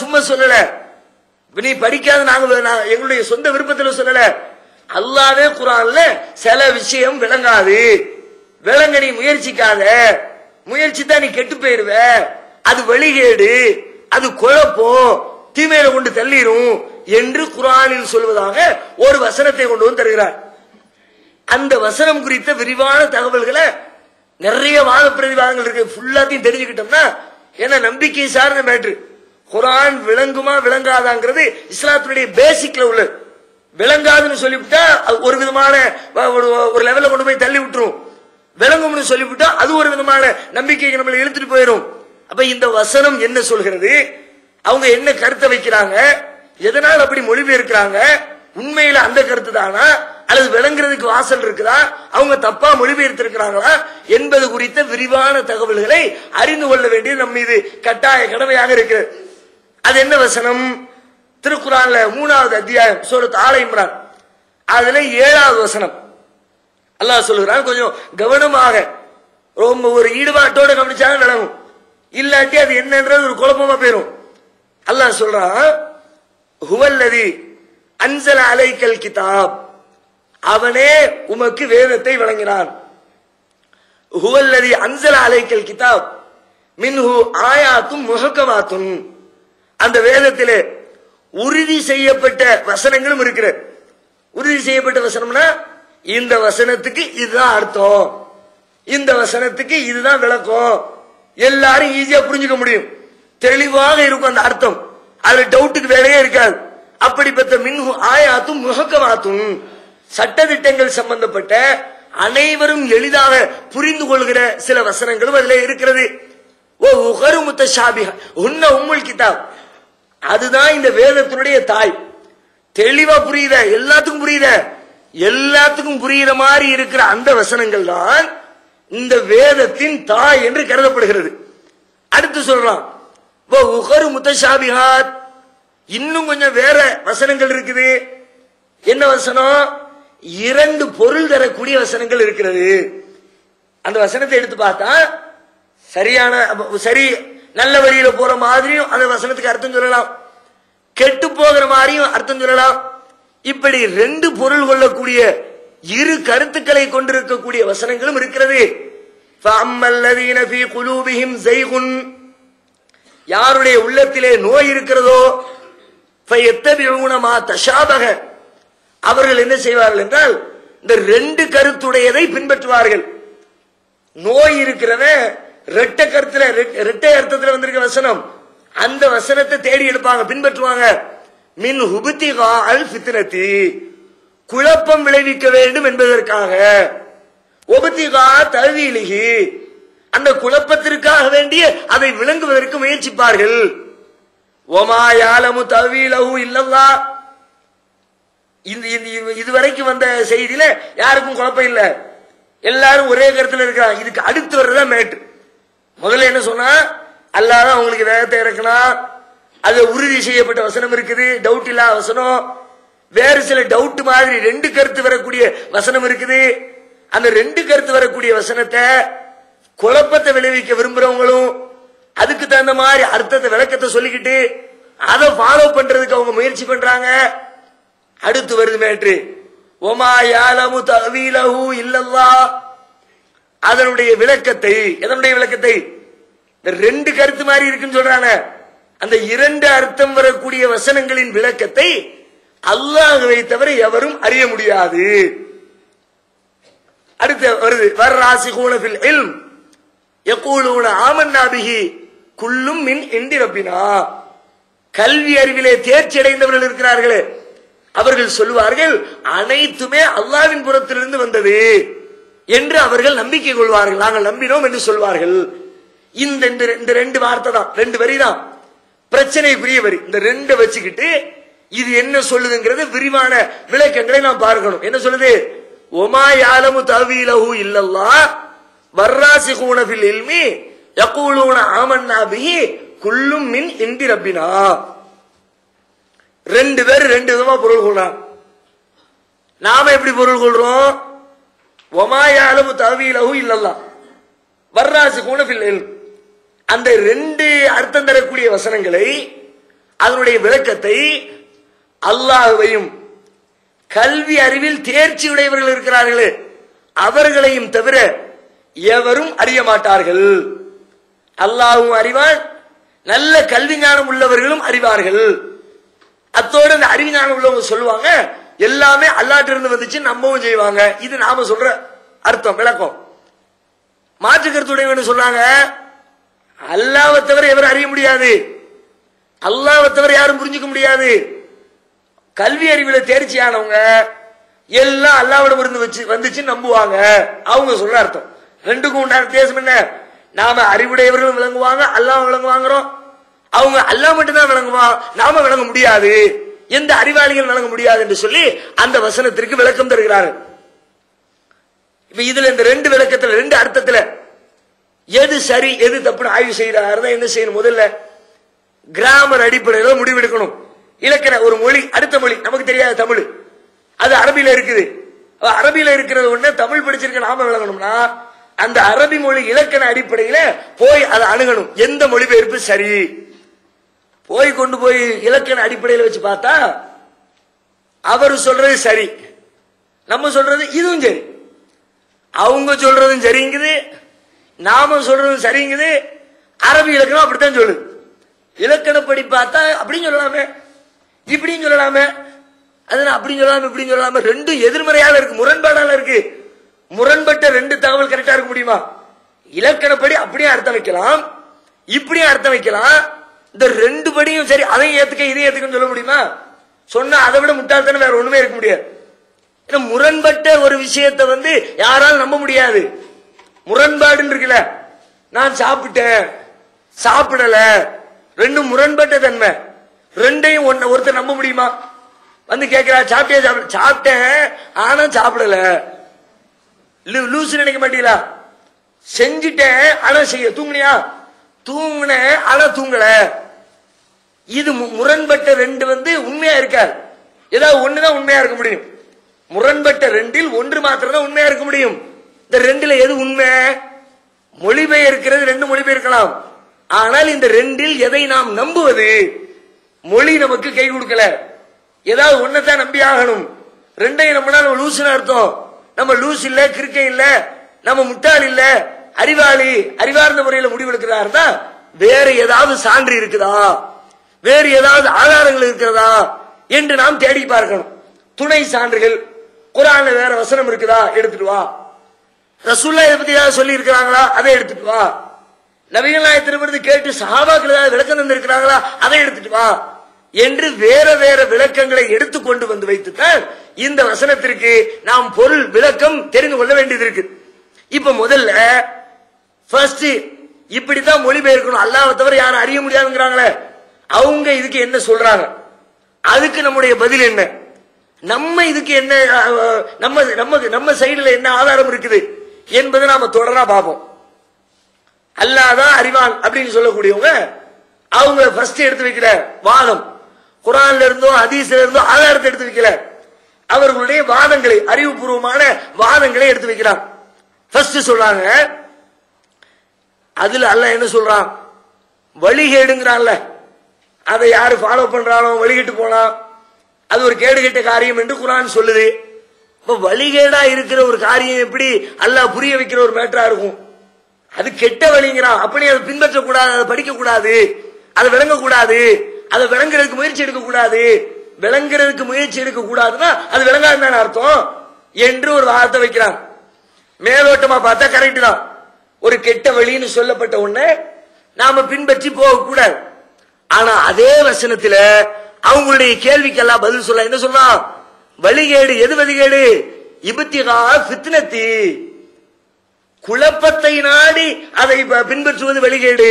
சும்மா சொல்லல. நீ படிக்காத நாங்க நான் எங்களுடைய சொந்த விருப்பத்தில் சொல்லல. அல்லாவே குரான்ல சில விஷயம் விளங்காது. விளங்க நீ முயற்சிக்காத. முயற்சி தான் நீ கெட்டு போயிருவ. அது வழிகேடு. அது குழப்பம். தீமையில கொண்டு தள்ளிரும் என்று குரானில் சொல்வதாக ஒரு வசனத்தை கொண்டு வந்து தருகிறார். அந்த வசனம் குறித்த விரிவான தகவல்களை நிறைய வாத பிரதிவாதங்கள் இருக்கு ஃபுல்லாத்தையும் தெரிஞ்சுக்கிட்டோம்னா ஏன்னா நம்பிக்கை சார்ந்த மேட்ரு குரான் விளங்குமா விளங்காதாங்கிறது இஸ்லாத்தினுடைய பேசிக்ல உள்ளது. விளங்காதுன்னு சொல்லிவிட்டா அது ஒரு விதமான ஒரு ஒரு லெவல்ல கொண்டு போய் தள்ளி விட்டுரும். விளங்கும்னு சொல்லிவிட்டா அது ஒரு விதமான நம்பிக்கைக்கு நம்மளை இழுத்துட்டு போயிடும் அப்ப இந்த வசனம் என்ன சொல்கிறது? அவங்க என்ன கருத்தை வைக்கிறாங்க? எதனால் அப்படி மொழிபெயர்க்கிறாங்க? உண்மையில அந்த கருத்து தானா? அல்லது விளங்குறதுக்கு வாசல் இருக்குதா? அவங்க தப்பா மொழிபெயர்த்திருக்கிறாங்களா? என்பது குறித்த விரிவான தகவல்களை அறிந்து கொள்ள வேண்டியது நம் மீது கட்டாய கடமையாக இருக்கிறது. அது என்ன வசனம்? திருக்குறான்ல மூணாவது அத்தியாயம் சூரத் ஆல இம்ரான். அதுல ஏழாவது வசனம். அல்லாஹ் சொல்லுகிறான் கொஞ்சம் கவனமாக. ரொம்ப ஒரு ஈடுபாட்டோட கவனிச்சாலும் நடக்கும் இல்லாட்டி அது என்னன்றது ஒரு குழப்பமா போயிரும். அல்லாஹ் சொல்றான் ஹுவல்லதி அன்சல அலைக்கல் கிதாப். அவனே உமக்கு வேதத்தை வழங்கினான். ஹுவல்லதி அன்சல அலைக்கல் கிதாப். மின்ஹு ஆயாத்தும் முகக்கமாத்தும் அந்த வேதத்திலே உறுதி செய்யப்பட்ட வசனங்களும் இருக்கிறது உறுதி செய்யப்பட்ட வசனம்னா இந்த வசனத்துக்கு இதுதான் அர்த்தம். இந்த வசனத்துக்கு இதுதான் விளக்கம். எல்லாரும் ஈஸியா புரிஞ்சுக்க முடியும். தெளிவாக இருக்கும் அந்த அர்த்தம். அதுல டவுட்டுக்கு வேலையே இருக்காது. அப்படிப்பட்ட மின் ஆயாத்தும் முகக்கமாத்தும் சட்டத்திட்டங்கள் சம்பந்தப்பட்ட அனைவரும் எளிதாக புரிந்து கொள்கிற சில வசனங்களும் அதுல இருக்கிறது. ஓ உகரு முத்த ஷாபிகா உன்ன உம்முல் கிதாப். அதுதான் இந்த வேதத்தினுடைய தாய். தெளிவா புரியுத எல்லாத்துக்கும் புரியுத. எல்லாத்துக்கும் புரியுற மாதிரி இருக்கிற அந்த வசனங்கள் தான் இந்த வேதத்தின் தாய் என்று கருதப்படுகிறது. அடுத்து சொல்றான் ஓ உகரு முத்தஷாபிஹாத். இன்னும் கொஞ்சம் வேற வசனங்கள் இருக்குது. என்ன வசனம்? இரண்டு பொருள் தரக்கூடிய வசனங்கள் இருக்கிறது. அந்த வசனத்தை எடுத்து பார்த்தா சரியான சரி நல்ல வழியில போற மாதிரியும் அந்த வசனத்துக்கு அர்த்தம் சொல்லலாம். கெட்டு போகிற மாதிரியும் அர்த்தம் சொல்லலாம். இப்படி ரெண்டு பொருள் கொள்ளக்கூடிய இரு கருத்துக்களை கொண்டிருக்கக்கூடிய வசனங்களும் இருக்கிறது. யாருடைய உள்ளத்திலே நோய் இருக்கிறதோ அவர்கள் என்ன செய்வார்கள் என்றால் இந்த ரெண்டு கருத்துடையதை பின்பற்றுவார்கள். நோய் இருக்கிறவன் ரெட்ட கருத்துல ரெட்- ரெட்டை அர்த்தத்துல வந்திருக்க வசனம். அந்த வசனத்தை தேடி எடுப்பாங்க பின்பற்றுவாங்க. மின் ஹுபுத்திகா அல் ஃபித்னதி குழப்பம் விளைவிக்க வேண்டும் என்பதற்காக. ஒபத்திகா தழுவிலிகி. அந்த குழப்பத்திற்காக வேண்டிய அதை விளங்குவதற்கு முயற்சிப்பார்கள். ஒமா யாலமு தவீலஹு இல்லல்லா. இந்த இதுவரைக்கும் வந்த செய்தியில யாருக்கும் குழப்பம் இல்லை. எல்லாரும் ஒரே கருத்துல இருக்கிறாங்க. இதுக்கு அடுத்து வர்றதா மேட்டு. முதல்ல என்ன சொன்னா அல்லாதான் அவங்களுக்கு வேகத்தை இறக்கணும் அது உறுதி செய்யப்பட்ட வசனம் இருக்குது டவுட் இல்லாத வசனம். வேறு சில டவுட் மாதிரி ரெண்டு கருத்து வரக்கூடிய வசனம் இருக்குது. அந்த ரெண்டு கருத்து வரக்கூடிய வசனத்தை குழப்பத்தை விளைவிக்க விரும்புறவங்களும் அதுக்கு தகுந்த மாதிரி அர்த்தத்தை விளக்கத்தை சொல்லிக்கிட்டு அதை ஃபாலோ பண்றதுக்கு அவங்க முயற்சி பண்றாங்க. அடுத்து வருது மேட்ரு ஒமா யாலமு தவீலஹு இல்லல்லா அதனுடைய விளக்கத்தை எதனுடைய விளக்கத்தை? இந்த ரெண்டு கருத்து மாதிரி இருக்குன்னு சொல்றாங்க. அந்த இரண்டு அர்த்தம் வரக்கூடிய வசனங்களின் விளக்கத்தை அல்லாஹுவை தவிர எவரும் அறிய முடியாது. அடுத்து வருது வர் ராசி கூலத்தில் யகூலூன எக்கூலூன ஆமன்னாபிகி குள்ளும் மின் இந்தி ரப்பினா. கல்வி அறிவிலே தேர்ச்சி அடைந்தவர்கள் இருக்கிறார்களே. அவர்கள் சொல்லுவார்கள் அனைத்துமே அல்லாவின் புறத்திலிருந்து வந்தது. என்று அவர்கள் நம்பிக்கை கொள்வார்கள். நாங்கள் நம்பினோம் என்று சொல்வார்கள். இந்த இந்த- ரெண்டு வார்த்தை தான். ரெண்டு வரி தான். பிரச்சனை வரி. இந்த ரெண்டை வச்சுக்கிட்டு இது என்ன சொல்லுதுங்கிறது விரிவான விளக்கங்களை நாம் பார்க்கணும். என்ன சொல்லுது? ஒமா யாலமு தவிலஹு இல்லல்லா வர்ராசி ஃபில் இல்மி யகூலூன ஆமன்னாபிஹி குல்லும் மின் இந்தி ரப்பினா. ரெண்டு பேர் ரெண்டு விதமா பொருள் கொள்றான் நாம எப்படி பொருள் கொள்றோம்? ஒமாயாலமு தவீலஹு வர்ராசு வர்ராசி கூணபில் அந்த ரெண்டு அர்த்தம் தரக்கூடிய வசனங்களை அதனுடைய விளக்கத்தை அல்லாஹ்வையும் கல்வி அறிவில் தேர்ச்சி உடையவர்கள் இருக்கிறார்களே அவர்களையும் தவிர எவரும் அறிய மாட்டார்கள். அல்லாஹும் அறிவான் நல்ல கல்வி ஞானம் உள்ளவர்களும் அறிவார்கள். அத்தோடு அந்த அறிவு ஞானம் உள்ளவங்க சொல்லுவாங்க எல்லாமே அல்லாட்டு இருந்து வந்துச்சு நம்பவும் செய்வாங்க. இது நாம சொல்ற அர்த்தம் விளக்கம். மாற்று கருத்துடையவன் சொன்னாங்க. அல்லாவை தவிர எவரும் அறிய முடியாது. அல்லாவை தவிர யாரும் புரிஞ்சுக்க முடியாது. கல்வி அறிவில் தேர்ச்சியானவங்க எல்லாம் அல்லாவிடம் இருந்து வச்சு வந்துச்சு நம்புவாங்க. அவங்க சொல்ற அர்த்தம். ரெண்டுக்கும் உண்டான வித்தியாசம் என்ன? நாம அறிவுடையவர்களும் விளங்குவாங்க அல்லாம விளங்குவாங்கிறோம். அவங்க அல்லாஹ் மட்டும்தான் விளங்குவான் நாம விளங்க முடியாது. எந்த அறிவாளிகள் வழங்க முடியாது என்று சொல்லி அந்த வசனத்திற்கு விளக்கம் தருகிறார்கள். இப்ப இதுல இந்த ரெண்டு விளக்கத்துல ரெண்டு அர்த்தத்துல எது சரி எது தப்புன்னு ஆய்வு செய்யறாரு என்ன செய்யணும்? முதல்ல கிராமர் அடிப்படையில முடிவெடுக்கணும். இலக்கண ஒரு மொழி அடுத்த மொழி. நமக்கு தெரியாத தமிழ். அது அரபியில இருக்குது. அரபியில இருக்கிறது ஒண்ணு தமிழ் படிச்சிருக்க நாம விளங்கணும்னா அந்த அரபி மொழி இலக்கண அடிப்படையில போய் அதை அணுகணும். எந்த மொழிபெயர்ப்பு சரி? போய் கொண்டு போய் இலக்கண அடிப்படையில் வச்சு பார்த்தா அவர் சொல்றது சரி. நம்ம சொல்றது இதுவும் சரி. அவங்க சொல்றதும் சரிங்குது நாம சொல்றதும் சரிங்குது அரபி இலக்கணம் அப்படித்தான் சொல்லுது. இலக்கணப்படி பார்த்தா அப்படின்னு சொல்லலாமே இப்படின்னு சொல்லலாமே அதனால அப்படின்னு சொல்லலாமே இப்படின்னு சொல்லலாமே ரெண்டும் எதிர்மறையால இருக்கு முரண்பாடால இருக்கு. முரண்பட்ட ரெண்டு தகவல் கரெக்டா இருக்க முடியுமா? இலக்கணப்படி அப்படியே அர்த்தம் வைக்கலாம் இப்படியும் அர்த்தம் வைக்கலாம். இந்த ரெண்டு படியும் சரி அதையும் ஏத்துக்க இதையும் ஏத்துக்கன்னு சொல்ல முடியுமா? சொன்னா அதை விட முட்டாள்தானே வேற ஒண்ணுமே இருக்க முடியாது. ஏன்னா முரண்பட்ட ஒரு விஷயத்தை வந்து யாராலும் நம்ப முடியாது. முரண்பாடுன்னு இருக்குல்ல நான் சாப்பிட்டேன் சாப்பிடல. ரெண்டும் முரண்பட்ட தன்மை. ரெண்டையும் ஒன்ன ஒருத்தர் நம்ப முடியுமா? வந்து கேட்கிறா சாப்பிட்டியா சாப்பிட சாப்பிட்டேன் ஆனா சாப்பிடல. லூ- லூசு நினைக்க மாட்டீங்களா? செஞ்சுட்டேன் ஆனா செய்ய தூங்குனியா? தூங்கின ஆனா தூங்கல. இது மு- முரண்பட்ட ரெண்டு வந்து உண்மையா இருக்காது. ஏதாவது ஒண்ணுதான் உண்மையா இருக்க முடியும். முரண்பட்ட ரெண்டில் ஒன்று மாத்திரம் தான் உண்மையா இருக்க முடியும். இந்த ரெண்டுல எது உண்மை? மொழிபெயர்க்கிறது ரெண்டு மொழிபெயர்க்கலாம். ஆனால் இந்த ரெண்டில் எதை நாம் நம்புவது? மொழி நமக்கு கை கொடுக்கல. ஏதாவது ஒன்னதான் நம்பி ஆகணும். ரெண்டையும் நம்பினா நம்ம லூசுன்னு அர்த்தம். நம்ம லூஸ் இல்ல கிறுக்கை இல்ல நம்ம முட்டாள் இல்ல அறிவாளி அறிவார்ந்த முறையில் முடிவெடுக்கிறாருன்னா வேற ஏதாவது சான்று இருக்குதா? வேறு ஏதாவது ஆதாரங்கள் இருக்கிறதா? என்று நாம் தேடி பார்க்கணும். துணை சான்றுகள் குரான்ல வேற வசனம் இருக்குதா? எடுத்துட்டு வா. ரசூல்லா இதை பத்தி ஏதாவது சொல்லி இருக்கிறாங்களா அதை எடுத்துட்டு வா. நபிகள் திருமணத்தை கேட்டு சஹாபாக்கள் ஏதாவது விளக்கம் தந்திருக்கிறாங்களா? அதை எடுத்துட்டு வா. என்று வேற வேற விளக்கங்களை எடுத்து கொண்டு வந்து வைத்துத்தான் இந்த வசனத்திற்கு நாம் பொருள் விளக்கம் தெரிந்து கொள்ள வேண்டியது இருக்கு. இப்ப முதல்ல ஃபர்ஸ்ட் இப்படித்தான் மொழிபெயர்க்கணும் அல்லாவை தவிர யாரும் அறிய முடியாதுங்கிறாங்களே. அவங்க இதுக்கு என்ன சொல்றாங்க? அதுக்கு நம்முடைய பதில் என்ன? நம்ம இதுக்கு என்ன நம்ம நம்ம நம்ம சைடுல என்ன ஆதாரம் இருக்குது என்பதை நாம தொடரா பார்ப்போம். அல்லாதான் அறிவான் அப்படின்னு சொல்லக்கூடியவங்க அவங்க ஃபர்ஸ்ட் எடுத்து வைக்கிற வாதம். குரான்ல இருந்தோ ஹதீஸ்ல இருந்தோ ஆதாரத்தை எடுத்து வைக்கல. அவர்களுடைய வாதங்களை அறிவுபூர்வமான வாதங்களை எடுத்து வைக்கிறாங்க ஃபர்ஸ்ட் சொல்றாங்க அதுல அல்ல என்ன சொல்றான்? வழிகேடுங்கிறான்ல அதை யாரு ஃபாலோ பண்றாலும் வழிகிட்டு போலாம் அது ஒரு கேடுகெட்ட காரியம் என்று குரான் சொல்லுது. இப்ப வழிகேடா இருக்கிற ஒரு காரியம் எப்படி அல்லாஹ் புரிய வைக்கிற ஒரு மேட்டரா இருக்கும்? அது கெட்ட வழிங்கிறான். அப்படி அதை பின்பற்ற கூடாது அதை படிக்க கூடாது அதை விளங்க கூடாது அதை விளங்குறதுக்கு முயற்சி எடுக்க கூடாது விளங்குறதுக்கு முயற்சி எடுக்க கூடாதுன்னா அது விளங்காதுன்னு அர்த்தம்? என்று ஒரு வார்த்தை வைக்கிறான். மேலோட்டமா பார்த்தா கரெக்ட் தான். ஒரு கெட்ட வழின்னு சொல்லப்பட்ட உடனே நாம பின்பற்றி போக கூடாது. ஆனா அதே வசனத்துல அவங்களுடைய கேள்விக்கெல்லாம் பதில் சொல்ல என்ன சொல்றான் வழிகேடு எது வழிகேடு இபத்திகா ஃபித்னத்தி. குழப்பத்தை நாடி அதை பின்பற்றுவது வழிகேடு